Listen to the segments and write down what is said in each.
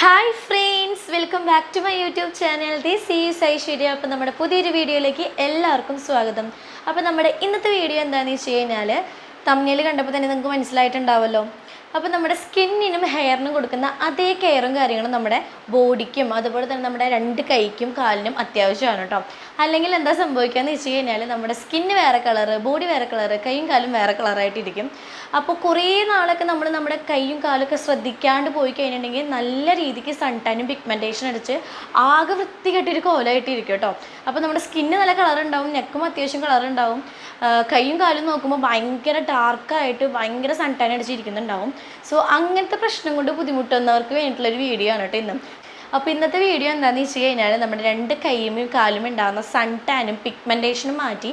Hi friends welcome back to my YouTube channel the C യുസ് ഐശ്വര്യ അപ്പോൾ നമ്മുടെ പുതിയൊരു വീഡിയോയിലേക്ക് എല്ലാവർക്കും സ്വാഗതം. അപ്പോൾ നമ്മുടെ ഇന്നത്തെ വീഡിയോ എന്താണെന്ന് വെച്ച് കഴിഞ്ഞാൽ തമ്മിൽ കണ്ടപ്പോൾ തന്നെ നിങ്ങൾക്ക് മനസ്സിലായിട്ടുണ്ടാവുമല്ലോ അപ്പോൾ നമ്മുടെ സ്കിന്നിനും ഹെയറിനും കൊടുക്കുന്ന അതേ കെയറും കാര്യങ്ങളും നമ്മുടെ ബോഡിക്കും അതുപോലെ തന്നെ നമ്മുടെ രണ്ട് കൈക്കും കാലിനും അത്യാവശ്യമാണ് കേട്ടോ അല്ലെങ്കിൽ എന്താ സംഭവിക്കുകയെന്ന് വെച്ച് കഴിഞ്ഞാൽ നമ്മുടെ സ്കിന്ന് വേറെ കളറ് ബോഡി വേറെ കളറ് കൈയും കാലും വേറെ കളറായിട്ടിരിക്കും. അപ്പോൾ കുറേ നാളൊക്കെ നമ്മൾ നമ്മുടെ കൈയും കാലൊക്കെ ശ്രദ്ധിക്കാണ്ട് പോയി കഴിഞ്ഞിട്ടുണ്ടെങ്കിൽ നല്ല രീതിക്ക് സൺ ടാനും പിഗ്മെന്റേഷൻ അടിച്ച് ആകെ വൃത്തികെട്ടൊരു കോലമായിട്ട് ഇരിക്കും കേട്ടോ അപ്പോൾ നമ്മുടെ സ്കിന്ന് നല്ല കളറുണ്ടാവും നെക്കും അത്യാവശ്യം കളറുണ്ടാവും. കൈയും കാലും നോക്കുമ്പോൾ ഭയങ്കര ഡാർക്കായിട്ട് ഭയങ്കര സൺ ടാൻ അടിച്ചിരിക്കുന്നുണ്ടാവും. സോ അങ്ങനത്തെ പ്രശ്നം കൊണ്ട് ബുദ്ധിമുട്ടുന്നവർക്ക് വേണ്ടിയിട്ടുള്ളൊരു വീഡിയോ ആണ് കേട്ടോ ഇന്നും. അപ്പോൾ ഇന്നത്തെ വീഡിയോ എന്താണെന്ന് വെച്ച് കഴിഞ്ഞാൽ നമ്മുടെ രണ്ട് കൈയും കാലും ഉണ്ടാകുന്ന സൺ ടാനും പിഗ്മെന്റേഷനും മാറ്റി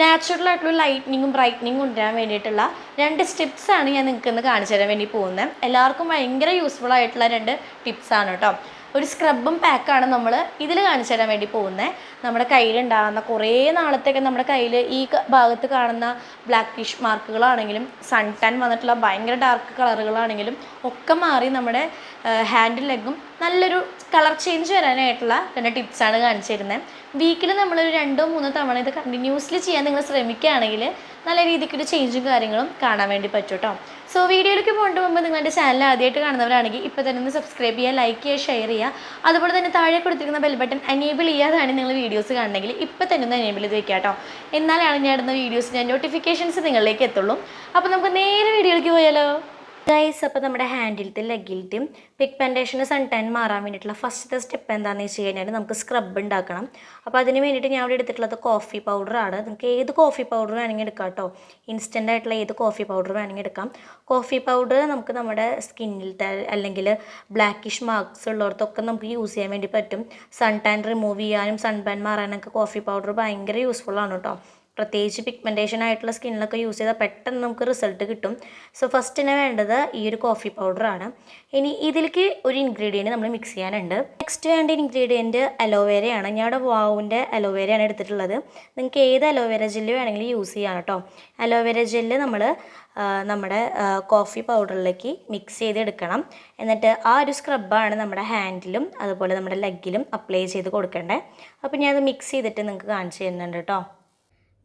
നാച്ചുറൽ ആയിട്ടുള്ള ലൈറ്റ്നിങ്ങും ബ്രൈറ്റ്നിങ്ങും കൊണ്ടുവരാൻ വേണ്ടിയിട്ടുള്ള രണ്ട് സ്റ്റെപ്സാണ് ഞാൻ നിങ്ങൾക്ക് ഇന്ന് കാണിച്ചു തരാൻ വേണ്ടി പോകുന്നത്. എല്ലാവർക്കും ഭയങ്കര യൂസ്ഫുൾ ആയിട്ടുള്ള രണ്ട് ടിപ്സാണ് കേട്ടോ. ഒരു സ്ക്രബും പാക്കാണ് നമ്മൾ ഇതിൽ കാണിച്ചു തരാൻ വേണ്ടി പോകുന്നത് നമ്മുടെ കയ്യിലുണ്ടാകുന്ന കുറേ നാളത്തേക്ക് നമ്മുടെ കയ്യിൽ ഈ ഭാഗത്ത് കാണുന്ന ബ്ലാക്ക് ഫിഷ് മാർക്കുകളാണെങ്കിലും സൺ ടാൻ വന്നിട്ടുള്ള ഭയങ്കര ഡാർക്ക് കളറുകളാണെങ്കിലും ഒക്കെ മാറി നമ്മുടെ ഹാൻഡ് ലെഗും നല്ലൊരു കളർ ചേഞ്ച് വരാനായിട്ടുള്ള രണ്ട് ടിപ്സാണ് കാണിച്ചു തരുന്നത് വീക്കിൽ നമ്മളൊരു രണ്ടോ മൂന്നോ തവണ ഇത് കണ്ടിന്യൂസ്ലി ചെയ്യാൻ നിങ്ങൾ ശ്രമിക്കുകയാണെങ്കിൽ നല്ല രീതിക്കൊരു ചേഞ്ചും കാര്യങ്ങളും കാണാൻ വേണ്ടി പറ്റും കേട്ടോ സോ വീഡിയോയിലേക്ക് പോകേണ്ട മുമ്പ് നിങ്ങളുടെ ചാനൽ ആദ്യമായിട്ട് കാണുന്നവരാണെങ്കിൽ ഇപ്പോൾ തന്നെ ഒന്ന് സബ്സ്ക്രൈബ് ചെയ്യുക ലൈക്ക് ചെയ്യുക ഷെയർ ചെയ്യുക. അതുപോലെ തന്നെ താഴെ കൊടുത്തിരിക്കുന്ന ബെൽ ബട്ടൺ എനേബിൾ ചെയ്യാതാണ് നിങ്ങൾ വീഡിയോസ് കാണണമെങ്കിൽ ഇപ്പോൾ തന്നെ ഒന്ന് എനേബിൾ ചെയ്ത് വെക്കുക കേട്ടോ എന്നാലാണ് ഞാൻ ഇടുന്ന ഞാൻ നോട്ടിഫിക്കേഷൻസ് നിങ്ങളിലേക്ക് എത്തുള്ളൂ. അപ്പോൾ നമുക്ക് നേരെ വീഡിയോയിലേക്ക് പോയാലോ? ഗൈസ് അപ്പോൾ നമ്മുടെ ഹാൻഡിലത്തെ ലെഗിലത്തെയും പിഗ്മെന്റേഷന് സൺ ടാൻ മാറാൻ വേണ്ടിയിട്ടുള്ള ഫസ്റ്റത്തെ സ്റ്റെപ്പ് എന്താണെന്ന് വെച്ച് കഴിഞ്ഞാൽ നമുക്ക് സ്ക്രബ് ഉണ്ടാക്കണം. അപ്പോൾ അതിന് വേണ്ടിയിട്ട് ഞാൻ ഇവിടെ എടുത്തിട്ടുള്ളത് കോഫി പൗഡറാണ് നിങ്ങൾക്ക് ഏത് കോഫി പൗഡർ വേണമെങ്കിൽ എടുക്കാം കേട്ടോ ഇൻസ്റ്റന്റ് ആയിട്ടുള്ള ഏത് കോഫി പൗഡർ വേണമെങ്കിൽ എടുക്കാം. കോഫി പൗഡർ നമുക്ക് നമ്മുടെ സ്കിന്നിലത്തെ അല്ലെങ്കിൽ ബ്ലാക്കിഷ് മാർക്സ് ഉള്ളവർക്കൊക്കെ നമുക്ക് യൂസ് ചെയ്യാൻ വേണ്ടി പറ്റും. സൺ ടാൻ റിമൂവ് ചെയ്യാനും സൺ ബാൻ മാറാനൊക്കെ കോഫി പൗഡർ ഭയങ്കര യൂസ്ഫുൾ ആണ് കേട്ടോ പ്രത്യേകിച്ച് പിഗ്മെന്റേഷൻ ആയിട്ടുള്ള സ്കിന്നിലൊക്കെ യൂസ് ചെയ്താൽ പെട്ടെന്ന് നമുക്ക് റിസൾട്ട് കിട്ടും. സോ ഫസ്റ്റിന് വേണ്ടത് ഈ ഒരു കോഫി പൗഡറാണ് ഇനി ഇതിലേക്ക് ഒരു ഇൻഗ്രീഡിയന്റ് നമ്മൾ മിക്സ് ചെയ്യാനുണ്ട്. നെക്സ്റ്റ് വേണ്ട ഇൻഗ്രീഡിയന്റ് അലോവേരയാണ് ഇവിടെ വാവുവിന്റെ അലോവേരയാണ് എടുത്തിട്ടുള്ളത്. നിങ്ങൾക്ക് ഏത് അലോവേര ജെല്ല് വേണമെങ്കിലും യൂസ് ചെയ്യാം കേട്ടോ. അലോവേര ജെല്ല് നമ്മൾ നമ്മുടെ കോഫി പൗഡറിലേക്ക് മിക്സ് ചെയ്തെടുക്കണം. എന്നിട്ട് ആ ഒരു സ്ക്രബാണ് നമ്മുടെ ഹാൻഡിലും അതുപോലെ നമ്മുടെ ലെഗിലും അപ്ലൈ ചെയ്ത് കൊടുക്കേണ്ടത് അപ്പോൾ ഞാനത് മിക്സ് ചെയ്തിട്ട് നിങ്ങൾക്ക് കാണിച്ചു തരുന്നുണ്ട് കേട്ടോ.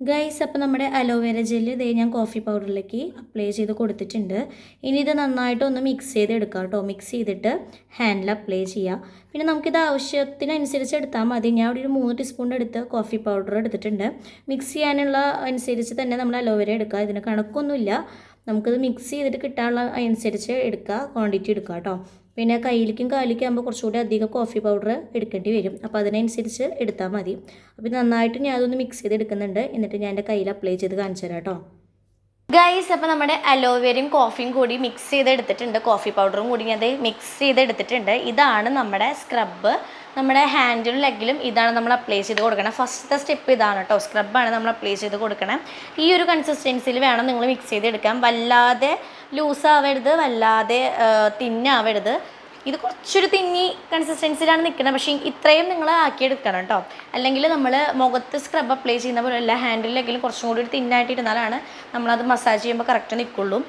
ഗൈസ് അപ്പോൾ നമ്മുടെ അലോവേര ജെല്ല് ഇതേ ഞാൻ കോഫി പൗഡറിലേക്ക് അപ്ലൈ ചെയ്ത് കൊടുത്തിട്ടുണ്ട്. ഇനി ഇത് നന്നായിട്ട് ഒന്ന് മിക്സ് ചെയ്ത് എടുക്കാം കേട്ടോ. മിക്സ് ചെയ്തിട്ട് ഹാൻഡിൽ അപ്ലൈ ചെയ്യാം. പിന്നെ നമുക്കിത് ആവശ്യത്തിനനുസരിച്ച് എടുത്താൽ മതി. ഞാൻ അവിടെ ഒരു മൂന്ന് ടീസ്പൂൺ എടുത്ത് കോഫി പൗഡർ എടുത്തിട്ടുണ്ട്. മിക്സ് ചെയ്യാനുള്ള അനുസരിച്ച് തന്നെ നമ്മൾ അലോവേര എടുക്കുക ഇതിന് കണക്കൊന്നുമില്ല. നമുക്കിത് മിക്സ് ചെയ്തിട്ട് കിട്ടാനുള്ള അനുസരിച്ച് എടുക്കുക ക്വാണ്ടിറ്റി എടുക്കുക കേട്ടോ. പിന്നെ കയ്യിലേക്കും കാലിലേക്കും ആകുമ്പോൾ കുറച്ചുകൂടി അധികം കോഫി പൗഡർ എടുക്കേണ്ടി വരും. അപ്പോൾ അതിനനുസരിച്ച് എടുത്താൽ മതി. അപ്പോൾ നന്നായിട്ട് ഞാൻ അതൊന്ന് മിക്സ് ചെയ്ത് എടുക്കുന്നുണ്ട് എന്നിട്ട് ഞാൻ എന്റെ കയ്യിൽ അപ്ലൈ ചെയ്ത് കാണിച്ചു തരാം കേട്ടോ. ഗൈസ് അപ്പോൾ നമ്മുടെ അലോവേരയും കോഫിയും കൂടി മിക്സ് ചെയ്ത് എടുത്തിട്ടുണ്ട് കോഫി പൗഡറും കൂടി ഞാൻ മിക്സ് ചെയ്ത് എടുത്തിട്ടുണ്ട് ഇതാണ് നമ്മുടെ സ്ക്രബ്ബ് നമ്മുടെ ഹാൻഡിലും ലെഗിലും ഇതാണ് നമ്മൾ അപ്ലൈ ചെയ്ത് കൊടുക്കണം. ഫസ്റ്റത്തെ സ്റ്റെപ്പ് ഇതാണ് കേട്ടോ. സ്ക്രബ്ബാണ് നമ്മൾ അപ്ലൈ ചെയ്ത് കൊടുക്കണം. ഈ ഒരു കൺസിസ്റ്റൻസിയിൽ വേണം നിങ്ങൾ മിക്സ് ചെയ്തെടുക്കാൻ. വല്ലാതെ ലൂസ് ആവരുത് വല്ലാതെ തിന്നാവരുത്. ഇത് കുറച്ചൊരു തിന്നി കൺസിസ്റ്റൻസിയിലാണ് നിൽക്കുന്നത് പക്ഷേ ഇത്രയും നിങ്ങൾ ആക്കിയെടുക്കണം കേട്ടോ അല്ലെങ്കിൽ നമ്മൾ മുഖത്ത് സ്ക്രബ് അപ്ലൈ ചെയ്യുന്ന പോലെ അല്ല ഹാൻഡിലെങ്കിലും കുറച്ചും കൂടി ഒരു തിന്നായിട്ട് ഇരുന്നാലാണ് നമ്മളത് മസാജ് ചെയ്യുമ്പോൾ കറക്റ്റ് നിൽക്കുള്ളൂ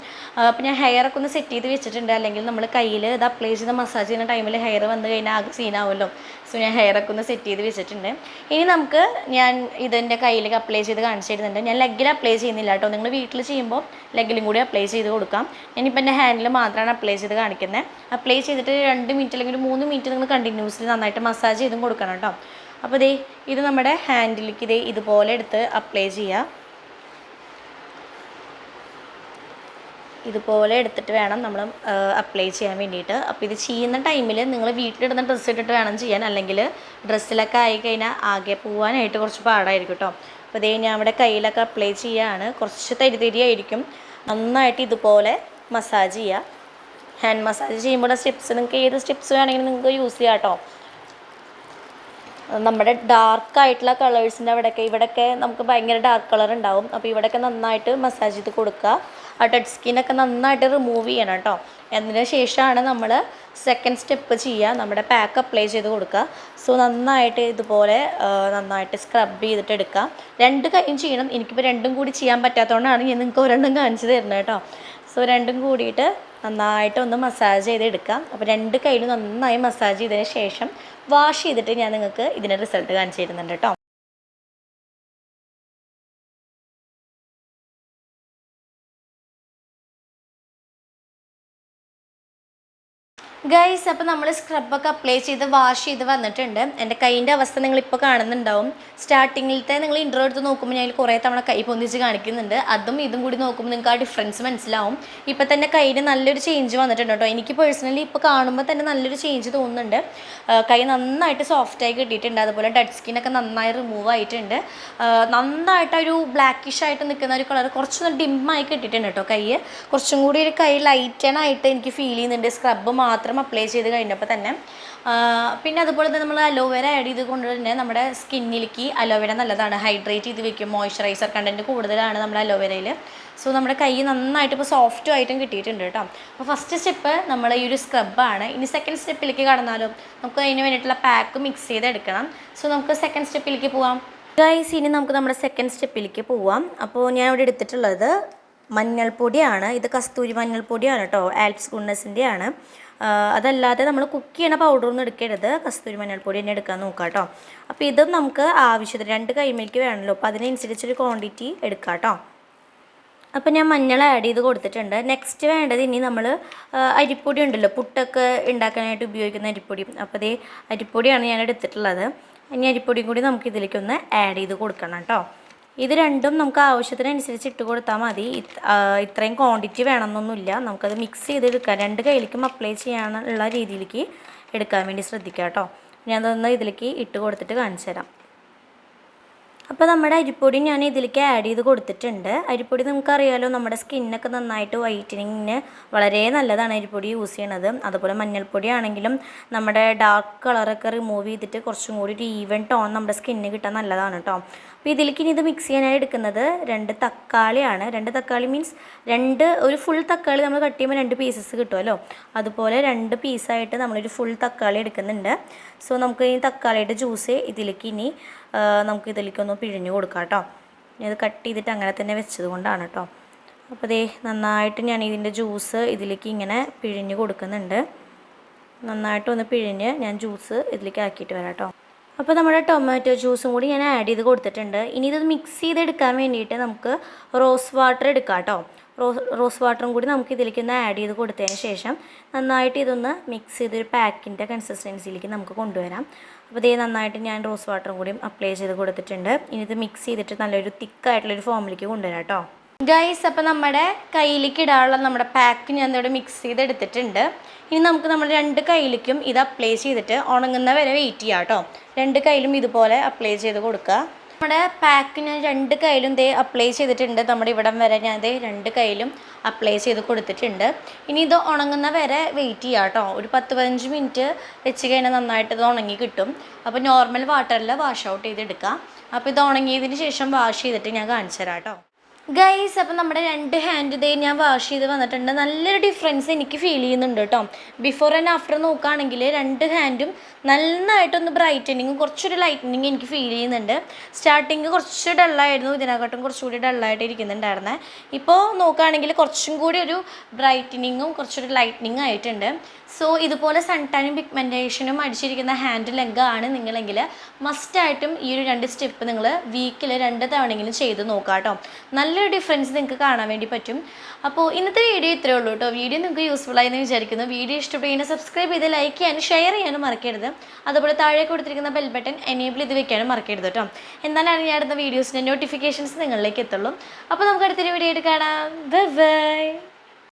അപ്പോൾ ഞാൻ ഹെയർ ഒക്കെ ഒന്ന് സെറ്റ് ചെയ്ത് വെച്ചിട്ടുണ്ട്. അല്ലെങ്കിൽ നമ്മൾ കയ്യിൽ ഇത് അപ്ലൈ ചെയ്ത് മസാജ് ചെയ്യുന്ന ടൈമിൽ ഹെയർ വന്ന് കഴിഞ്ഞാൽ ആകെ സീനാവുമല്ലോ സോ ഞാൻ ഹെയർ ഒക്കെ ഒന്ന് സെറ്റ് ചെയ്ത് വെച്ചിട്ടുണ്ട്. ഇനി നമുക്ക് ഞാൻ ഇതിന്റെ കയ്യിലേക്ക് അപ്ലൈ ചെയ്ത് കാണിച്ചു തരുന്നുണ്ട്. ഞാൻ ലെഗിൽ അപ്ലൈ ചെയ്യുന്നില്ല കേട്ടോ നിങ്ങൾ വീട്ടിൽ ചെയ്യുമ്പോൾ ലെഗിലും കൂടി അപ്ലൈ ചെയ്ത് കൊടുക്കാം. ഞാനിപ്പോൾ എന്റെ ഹാൻഡിൽ മാത്രമാണ് അപ്ലൈ ചെയ്ത് കാണിക്കുന്നത് അപ്ലൈ ചെയ്തിട്ട് രണ്ട് മിനിറ്റ് അല്ലെങ്കിൽ ഒരു മൂന്ന് മിനിറ്റ് നിങ്ങൾ കണ്ടിന്യൂസ്ലി നന്നായിട്ട് മസാജ് ചെയ്തും കൊടുക്കണം കേട്ടോ അപ്പോൾ ദേ ഇത് നമ്മുടെ ഹാൻഡിലേക്ക് ഇതേ ഇതുപോലെ എടുത്ത് അപ്ലൈ ചെയ്യുക ഇതുപോലെ എടുത്തിട്ട് വേണം നമ്മൾ അപ്ലൈ ചെയ്യാൻ വേണ്ടിയിട്ട്. അപ്പോൾ ഇത് ചെയ്യുന്ന ടൈമിൽ നിങ്ങൾ വീട്ടിലിടുന്ന ഡ്രസ്സ് ഇട്ടിട്ട് വേണം ചെയ്യാൻ. അല്ലെങ്കിൽ ഡ്രസ്സിലൊക്കെ ആയി കഴിഞ്ഞാൽ ആകെ പോകാനായിട്ട് കുറച്ച് പാടായിരിക്കും കേട്ടോ അപ്പോൾ ഇതേ ഞാൻ അവിടെ കയ്യിലൊക്കെ അപ്ലൈ ചെയ്യുകയാണ് കുറച്ച് തരി തരിയായിരിക്കും. നന്നായിട്ട് ഇതുപോലെ മസാജ് ചെയ്യുക ഹാൻഡ് മസാജ് ചെയ്യുമ്പോൾ സ്റ്റെപ്സ് നിങ്ങൾക്ക് ഏത് സ്റ്റെപ്സ് വേണമെങ്കിലും നിങ്ങൾക്ക് യൂസ് ചെയ്യാം കേട്ടോ. നമ്മുടെ ഡാർക്ക് ആയിട്ടുള്ള കളേഴ്സിന്റെ അവിടെയൊക്കെ ഇവിടെയൊക്കെ നമുക്ക് ഭയങ്കര ഡാർക്ക് കളർ ഉണ്ടാവും. അപ്പോൾ ഇവിടെയൊക്കെ നന്നായിട്ട് മസാജ് ചെയ്ത് കൊടുക്കുക. ആ ഡെഡ് സ്കിന്നൊക്കെ നന്നായിട്ട് റിമൂവ് ചെയ്യണം കേട്ടോ. അതിന് ശേഷമാണ് നമ്മൾ സെക്കൻഡ് സ്റ്റെപ്പ് ചെയ്യുക. നമ്മുടെ പാക്ക് അപ്ലൈ ചെയ്ത് കൊടുക്കുക. സോ നന്നായിട്ട് ഇതുപോലെ നന്നായിട്ട് സ്ക്രബ് ചെയ്തിട്ട് എടുക്കുക. രണ്ട് കൈയും ചെയ്യണം. എനിക്കിപ്പോൾ രണ്ടും കൂടി ചെയ്യാൻ പറ്റാത്തതുകൊണ്ടാണ് ഞാൻ നിങ്ങൾക്ക് ഒരെണ്ണം കാണിച്ചു തരുന്നത് കേട്ടോ. സോ രണ്ടും കൂടിയിട്ട് നന്നായിട്ട് ഒന്ന് മസാജ് ചെയ്തെടുക്കാം അപ്പോൾ രണ്ട് കൈയിലും നന്നായി മസാജ് ചെയ്തതിന് ശേഷം വാഷ് ചെയ്തിട്ട് ഞാൻ നിങ്ങൾക്ക് ഇതിന്റെ റിസൾട്ട് കാണിച്ചു തരുന്നുണ്ട് കേട്ടോ ഗൈസ് അപ്പോൾ നമ്മൾ സ്ക്രബൊക്കെ അപ്ലൈ ചെയ്ത് വാഷ് ചെയ്ത് വന്നിട്ടുണ്ട്. എന്റെ കൈയിന്റെ അവസ്ഥ നിങ്ങളിപ്പോൾ കാണുന്നുണ്ടാവും. സ്റ്റാർട്ടിങ്ങിലത്തെ നിങ്ങൾ ഇൻട്രോ എടുത്ത് നോക്കുമ്പോൾ ഞാൻ കുറേ തവണ കൈ പൊന്തിച്ച് കാണിക്കുന്നുണ്ട്. അതും ഇതും കൂടി നോക്കുമ്പോൾ നിങ്ങൾക്ക് ആ ഡിഫറൻസ് മനസ്സിലാവും. ഇപ്പോൾ തന്നെ കയ്യിൽ നല്ലൊരു ചേഞ്ച് വന്നിട്ടുണ്ട് കേട്ടോ. എനിക്ക് പേഴ്സണലി ഇപ്പോൾ കാണുമ്പോൾ തന്നെ നല്ലൊരു ചേഞ്ച് തോന്നുന്നുണ്ട്. കൈ നന്നായിട്ട് സോഫ്റ്റായി കിട്ടിയിട്ടുണ്ട്. അതുപോലെ ഡെഡ് സ്കിന്നൊക്കെ നന്നായി റിമൂവ് ആയിട്ടുണ്ട്. നന്നായിട്ട് ഒരു ബ്ലാക്കിഷ് ആയിട്ട് നിൽക്കുന്ന ഒരു കളർ കുറച്ചൊന്ന് ഡിമ്മായി കിട്ടിയിട്ടുണ്ട് കേട്ടോ കൈ. കുറച്ചും കൂടി ഒരു കൈ ലൈറ്റൺ ആയിട്ട് എനിക്ക് ഫീൽ ചെയ്യുന്നുണ്ട്. സ്ക്രബ് മാത്രം അപ്ലൈ ചെയ്ത് കഴിഞ്ഞപ്പോൾ തന്നെ പിന്നെ അതുപോലെ തന്നെ നമ്മൾ അലോവേര ആഡ് ചെയ്ത് കൊണ്ട് തന്നെ നമ്മുടെ സ്കിന്നിലേക്ക് അലോവേര നല്ലതാണ്. ഹൈഡ്രേറ്റ് ചെയ്ത് വെക്കും. മോയ്സ്ചറൈസർ കണ്ടന്റ് കൂടുതലാണ് നമ്മുടെ അലോവേരയിൽ സോ നമ്മുടെ കൈ നന്നായിട്ട് ഇപ്പോൾ സോഫ്റ്റും ആയിട്ടും കിട്ടിയിട്ടുണ്ട് കേട്ടോ. അപ്പോൾ ഫസ്റ്റ് സ്റ്റെപ്പ് നമ്മൾ ഈ ഒരു സ്ക്രബാണ് ഇനി സെക്കൻഡ് സ്റ്റെപ്പിലേക്ക് കടന്നാലും നമുക്ക് അതിന് വേണ്ടിയിട്ടുള്ള പാക്ക് മിക്സ് ചെയ്തെടുക്കണം. സോ നമുക്ക് സെക്കൻഡ് സ്റ്റെപ്പിലേക്ക് പോവാം. ഗൈസ് ഇനി നമുക്ക് നമ്മുടെ സെക്കൻഡ് സ്റ്റെപ്പിലേക്ക് പോവാം. അപ്പോൾ ഞാൻ ഇവിടെ എടുത്തിട്ടുള്ളത് മഞ്ഞൾപ്പൊടിയാണ്. ഇത് കസ്തൂരി മഞ്ഞൾപ്പൊടിയാണ് കേട്ടോ. ആൽപ്സ് ഗുണ്ണസിന്റെ ആണ് ആ, അതല്ലാതെ നമ്മൾ കുക്ക് ചെയ്യണ പൗഡറൊന്നും എടുക്കരുത്. കസ്തൂരി മഞ്ഞൾപ്പൊടി തന്നെ എടുക്കാൻ നോക്കാം കേട്ടോ. അപ്പോൾ ഇതും നമുക്ക് ആവശ്യത്തിന് രണ്ട് കൈമേലേക്ക് വേണമല്ലോ. അപ്പോൾ അതിനനുസരിച്ചൊരു ക്വാണ്ടിറ്റി എടുക്കാം കേട്ടോ. അപ്പോൾ ഞാൻ മഞ്ഞൾ ആഡ് ചെയ്ത് കൊടുത്തിട്ടുണ്ട്. നെക്സ്റ്റ് വേണ്ടത് ഇനി നമ്മൾ അരിപ്പൊടി ഉണ്ടല്ലോ. പുട്ടൊക്കെ ഉണ്ടാക്കാനായിട്ട് ഉപയോഗിക്കുന്ന അരിപ്പൊടി. അപ്പോൾ അതേ അരിപ്പൊടിയാണ് ഞാൻ എടുത്തിട്ടുള്ളത്. ഇനി അരിപ്പൊടിയും കൂടി നമുക്ക് ഇതിലേക്കൊന്ന് ആഡ് ചെയ്ത് കൊടുക്കണം കേട്ടോ. ഇത് രണ്ടും നമുക്ക് ആവശ്യത്തിനനുസരിച്ച് ഇട്ട് കൊടുത്താൽ മതി. ഇത്രയും ക്വാണ്ടിറ്റി വേണമെന്നൊന്നുമില്ല. നമുക്കത് മിക്സ് ചെയ്തെടുക്കാം. രണ്ട് കയ്യിലേക്കും അപ്ലൈ ചെയ്യാനുള്ള രീതിയിലേക്ക് എടുക്കാൻ വേണ്ടി ശ്രദ്ധിക്കാം കേട്ടോ. ഞാനതൊന്ന് ഇതിലേക്ക് ഇട്ട് കൊടുത്തിട്ട് കാണിച്ചു തരാം അപ്പോൾ നമ്മുടെ അരിപ്പൊടി ഞാൻ ഇതിലേക്ക് ആഡ് ചെയ്ത് കൊടുത്തിട്ടുണ്ട്. അരിപ്പൊടി നമുക്കറിയാലോ നമ്മുടെ സ്കിന്നൊക്കെ നന്നായിട്ട് വൈറ്റനിങ്ങിന് വളരെ നല്ലതാണ് അരിപ്പൊടി യൂസ് ചെയ്യണത്. അതുപോലെ മഞ്ഞൾപ്പൊടി ആണെങ്കിലും നമ്മുടെ ഡാർക്ക് കളറൊക്കെ റിമൂവ് ചെയ്തിട്ട് കുറച്ചും കൂടി ഒരു ഈവൻ ടോൺ നമ്മുടെ സ്കിന്നിന് കിട്ടാൻ നല്ലതാണ് കേട്ടോ അപ്പോൾ ഇതിലേക്ക് ഇനി ഇത് മിക്സ് ചെയ്യാനായി എടുക്കുന്നത് രണ്ട് തക്കാളിയാണ്. രണ്ട് തക്കാളി മീൻസ് രണ്ട് ഒരു ഫുൾ തക്കാളി നമ്മൾ കട്ട് ചെയ്യുമ്പോൾ രണ്ട് പീസസ് കിട്ടുമല്ലോ അതുപോലെ രണ്ട് പീസായിട്ട് നമ്മളൊരു ഫുൾ തക്കാളി എടുക്കുന്നുണ്ട്. സോ നമുക്ക് ഈ തക്കാളിയുടെ ജ്യൂസ് ഇതിലേക്ക് ഇനി നമുക്ക് ഇതിലേക്കൊന്ന് പിഴിഞ്ഞു കൊടുക്കാം കേട്ടോ. ഇത് കട്ട് ചെയ്തിട്ട് അങ്ങനെ തന്നെ വെച്ചത് കൊണ്ടാണ് കേട്ടോ. അപ്പോൾ ദേ നന്നായിട്ട് ഞാൻ ഇതിന്റെ ജ്യൂസ് ഇതിലേക്ക് ഇങ്ങനെ പിഴിഞ്ഞ് കൊടുക്കുന്നുണ്ട്. നന്നായിട്ട് ഒന്ന് പിഴിഞ്ഞ് ഞാൻ ജ്യൂസ് ഇതിലേക്ക് ആക്കിയിട്ട് വരാം കേട്ടോ. അപ്പോൾ നമ്മുടെ ടൊമാറ്റോ ജ്യൂസും കൂടി ഞാൻ ആഡ് ചെയ്ത് കൊടുത്തിട്ടുണ്ട്. ഇനി ഇത് മിക്സ് ചെയ്തെടുക്കാൻ വേണ്ടിയിട്ട് നമുക്ക് റോസ് വാട്ടർ എടുക്കാം കേട്ടോ. റോസ് വാട്ടറും കൂടി നമുക്ക് ഇതിലേക്ക് ഒന്ന് ആഡ് ചെയ്ത് കൊടുത്തതിന് ശേഷം നന്നായിട്ട് ഇതൊന്ന് മിക്സ് ചെയ്ത് ഒരു പാക്കിന്റെ കൺസിസ്റ്റൻസിയിലേക്ക് നമുക്ക് കൊണ്ടുവരാം. അപ്പോൾ ഇതേ നന്നായിട്ട് ഞാൻ റോസ് വാട്ടറും കൂടി അപ്ലൈ ചെയ്ത് കൊടുത്തിട്ടുണ്ട്. ഇനി ഇത് മിക്സ് ചെയ്തിട്ട് നല്ലൊരു തിക്കായിട്ടുള്ളൊരു ഫോമിലേക്ക് കൊണ്ടുവരാം കേട്ടോ ഗൈസ് അപ്പോൾ നമ്മുടെ കയ്യിലേക്ക് ഇടാനുള്ള നമ്മുടെ പാക്ക് ഞാൻ ഇവിടെ മിക്സ് ചെയ്തെടുത്തിട്ടുണ്ട്. ഇനി നമുക്ക് നമ്മുടെ രണ്ട് കയ്യിലേക്കും ഇത് അപ്ലൈ ചെയ്തിട്ട് ഉണങ്ങുന്ന വരെ വെയിറ്റ് ചെയ്യാം കേട്ടോ രണ്ട് കയ്യിലും ഇതുപോലെ അപ്ലൈ ചെയ്ത് കൊടുക്കുക. നമ്മുടെ പാക്ക് ഞാൻ രണ്ട് കയ്യിലും ദേ അപ്ലൈ ചെയ്തിട്ടുണ്ട്. നമ്മുടെ ഇവിടം വരെ ഞാൻ ദേ രണ്ട് കയ്യിലും അപ്ലൈ ചെയ്ത് കൊടുത്തിട്ടുണ്ട്. ഇനി ഇത് ഉണങ്ങുന്ന വരെ വെയിറ്റ് ചെയ്യാം കേട്ടോ ഒരു പത്ത് പതിനഞ്ച് മിനിറ്റ് വെച്ച് കഴിഞ്ഞാൽ നന്നായിട്ട് ഇത് ഉണങ്ങി കിട്ടും. അപ്പോൾ നോർമൽ വാട്ടറിൽ വാഷ് ഔട്ട് ചെയ്തെടുക്കാം. അപ്പോൾ ഇത് ഉണങ്ങിയതിന് ശേഷം വാഷ് ചെയ്തിട്ട് ഞാൻ കാണിച്ചു തരാം കേട്ടോ ഗൈസ് അപ്പം നമ്മുടെ രണ്ട് ഹാൻഡ് ഇതേ ഞാൻ വാഷ് ചെയ്ത് വന്നിട്ടുണ്ട്. നല്ലൊരു ഡിഫറൻസ് എനിക്ക് ഫീൽ ചെയ്യുന്നുണ്ട് കേട്ടോ ബിഫോർ ആൻഡ് ആഫ്റ്റർ നോക്കുകയാണെങ്കിൽ രണ്ട് ഹാൻഡും നന്നായിട്ടൊന്ന് ബ്രൈറ്റനിങ്ങും കുറച്ചൊരു ലൈറ്റനിങ് എനിക്ക് ഫീൽ ചെയ്യുന്നുണ്ട്. സ്റ്റാർട്ടിങ് കുറച്ച് ഡള്ളായിരുന്നു ഇതിനെക്കാട്ടും കുറച്ചുകൂടി ഡള്ളായിട്ട് ഇരിക്കുന്നുണ്ടായിരുന്നെ. ഇപ്പോൾ നോക്കുകയാണെങ്കിൽ കുറച്ചും കൂടി ഒരു ബ്രൈറ്റനിങ്ങും കുറച്ചൊരു ലൈറ്റനിങ്ങും ആയിട്ടുണ്ട്. സോ ഇതുപോലെ സൺ ടാനും പിഗ്മെന്റേഷനും അടിച്ചിരിക്കുന്ന ഹാൻഡ് ലെഗ് ആണ് നിങ്ങളെങ്കിൽ മസ്റ്റായിട്ടും ഈ ഒരു രണ്ട് സ്റ്റെപ്പ് നിങ്ങൾ വീക്കിൽ രണ്ട് തവണയെങ്കിലും ചെയ്ത് നോക്കാം കേട്ടോ നല്ലൊരു ഡിഫറൻസ് നിങ്ങൾക്ക് കാണാൻ വേണ്ടി പറ്റും. അപ്പോൾ ഇന്നത്തെ വീഡിയോ ഇത്രയേ ഉള്ളൂ കേട്ടോ. വീഡിയോ നിങ്ങൾക്ക് യൂസ്ഫുൾ ആയി എന്ന് വിചാരിക്കുന്നു. വീഡിയോ ഇഷ്ടപ്പെടുന്ന സബ്സ്ക്രൈബ് ചെയ്ത് ലൈക്ക് ചെയ്യാനും ഷെയർ ചെയ്യാനും മറക്കരുത്. അതുപോലെ താഴെ കൊടുത്തിരിക്കുന്ന ബെൽ ബട്ടൺ എനേബിൾ ചെയ്ത് വെക്കാനും മറക്കരുത് കേട്ടോ. എന്നാലാണ് ഞാൻ അടുത്ത വീഡിയോസിന്റെ നോട്ടിഫിക്കേഷൻസ് നിങ്ങളിലേക്ക് എത്തുള്ളൂ. അപ്പോൾ നമുക്ക് അടുത്തൊരു വീഡിയോ ആയിട്ട് കാണാം. ബൈ